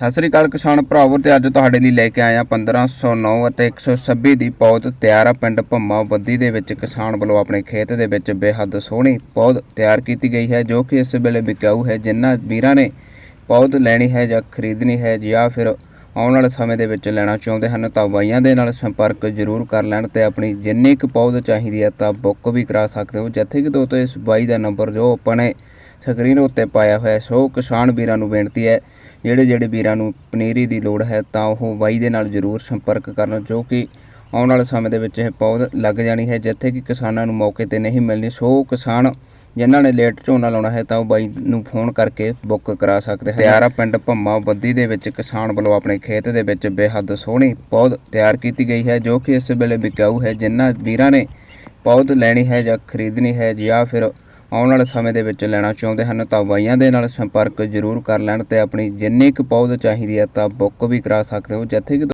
ਸਤਿ ਸ੍ਰੀ ਅਕਾਲ ਕਿਸਾਨ ਭਰਾਵੋ, ਤੇ ਅੱਜ ਤੁਹਾਡੇ ਲਈ ਲੈ ਕੇ ਆਇਆ 1509 ਅਤੇ 126 ਦੀ ਪੌਦ ਤਿਆਰ ਆ। ਪਿੰਡ ਭੰਮਾ ਬੱਦੀ ਦੇ ਵਿੱਚ ਕਿਸਾਨ ਵੱਲੋਂ ਆਪਣੇ ਖੇਤ ਦੇ ਵਿੱਚ ਬੇਹੱਦ ਸੋਹਣੀ ਪੌਦ ਤਿਆਰ ਕੀਤੀ ਗਈ ਹੈ, ਜੋ ਕਿ ਇਸ ਵੇਲੇ ਵਿਕਾਊ ਹੈ। ਜਿਨ੍ਹਾਂ ਵੀਰਾਂ ਨੇ ਪੌਦ ਲੈਣੀ ਹੈ ਜਾਂ ਖਰੀਦਣੀ ਹੈ ਜਾਂ ਫਿਰ ਆਉਣ ਵਾਲੇ ਸਮੇਂ ਦੇ ਵਿੱਚ ਲੈਣਾ ਚਾਹੁੰਦੇ ਹਨ, ਤਾਂ ਬਾਈਆਂ ਦੇ ਨਾਲ ਸੰਪਰਕ ਜ਼ਰੂਰ ਕਰ ਲੈਣ ਤੇ ਆਪਣੀ ਜਿੰਨੀ ਕੁ ਪੌਦ ਚਾਹੀਦੀ ਹੈ, ਤਾਂ ਬੁੱਕ ਵੀ ਕਰਾ ਸਕਦੇ ਹੋ। ਜਿੱਥੇ ਕਿ ਦੋਸਤੋ, ਇਸ ਬਾਈ ਦਾ ਨੰਬਰ ਜੋ ਆਪਾਂ ਨੇ ਸਕਰੀਨ ਉੱਤੇ ਪਾਇਆ ਹੋਇਆ, ਸੋ ਕਿਸਾਨ ਵੀਰਾਂ ਨੂੰ ਬੇਨਤੀ ਹੈ ਜਿਹੜੇ ਜਿਹੜੇ ਵੀਰਾਂ ਨੂੰ ਪਨੀਰੀ ਦੀ ਲੋੜ ਹੈ ਤਾਂ ਉਹ ਬਾਈ ਦੇ ਨਾਲ ਜ਼ਰੂਰ ਸੰਪਰਕ ਕਰਨ ਜੋ ਕਿ ਆਉਣ ਵਾਲੇ ਸਮੇਂ ਦੇ ਵਿੱਚ ਇਹ ਪੌਦ ਲੱਗ ਜਾਣੀ ਹੈ, ਜਿੱਥੇ ਕਿ ਕਿਸਾਨਾਂ ਨੂੰ ਮੌਕੇ ਤੇ ਨਹੀਂ ਮਿਲਣੀ। ਸੋ ਕਿਸਾਨ ਜਿਨ੍ਹਾਂ ਨੇ ਲੇਟ ਝੋਨਾ ਲਾਉਣਾ ਹੈ ਤਾਂ ਉਹ ਬਾਈ ਨੂੰ ਫੋਨ ਕਰਕੇ ਬੁੱਕ ਕਰਾ ਸਕਦੇ ਹਨ। ਤਿਆਰਾ ਪਿੰਡ ਭੰਮਾ ਬੱਦੀ ਦੇ ਵਿੱਚ ਕਿਸਾਨ ਵੱਲੋਂ ਆਪਣੇ ਖੇਤ ਦੇ ਵਿੱਚ ਬੇਹੱਦ ਸੋਹਣੀ ਪੌਦ ਤਿਆਰ ਕੀਤੀ ਗਈ ਹੈ, ਜੋ ਕਿ ਇਸ ਵੇਲੇ ਵਿਕਾਊ ਹੈ। ਜਿਨ੍ਹਾਂ ਵੀਰਾਂ ਨੇ ਪੌਦ ਲੈਣੀ ਹੈ ਜਾਂ ਖਰੀਦਣੀ ਹੈ ਜਾਂ ਫਿਰ ਆਉਣ ਵਾਲੇ ਸਮੇਂ ਦੇ ਵਿੱਚ ਲੈਣਾ ਚਾਹੁੰਦੇ ਹਨ ਤਾਂ ਬਾਈਆਂ ਦੇ ਨਾਲ ਸੰਪਰਕ ਜ਼ਰੂਰ ਕਰ ਲੈਣ ਤੇ ਆਪਣੀ ਜਿੰਨੀ ਕੁ ਪੌਦ ਚਾਹੀਦੀ ਹੈ ਤਾਂ ਬੁੱਕ ਵੀ ਕਰਾ ਸਕਦੇ ਹੋ, ਜਿੱਥੇ ਕਿ